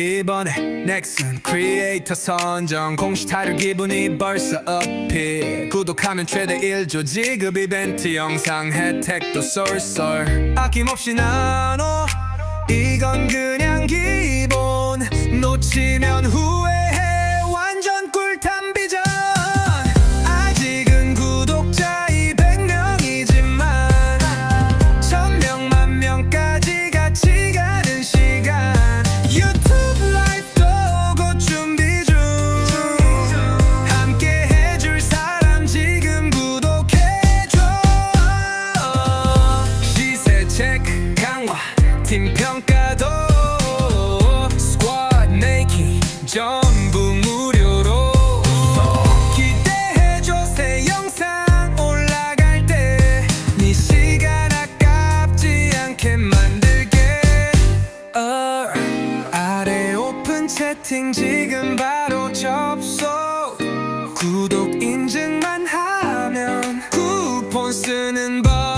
이번에 넥슨 크리에이터 선정. 공식 타료 기분이 벌써 업히 구독하면 최대 1조 지급 이벤트 영상. 혜택도 쏠쏠. 아낌없이 나눠. 이건 그냥 기본. 놓치면 후 팀 평가도 스쿼드 메이킹 전부 무료로 기대해줘 새 영상 올라갈 때 네 시간 아깝지 않게 만들게. 어, 아래 오픈 채팅 지금 바로 접속. 구독 인증만 하면 쿠폰 쓰는 법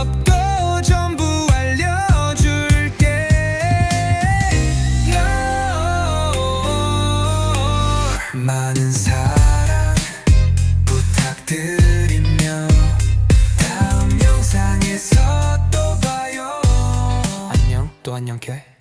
드리며 다음 영상에서 또 봐요. 안녕. 또 안녕 해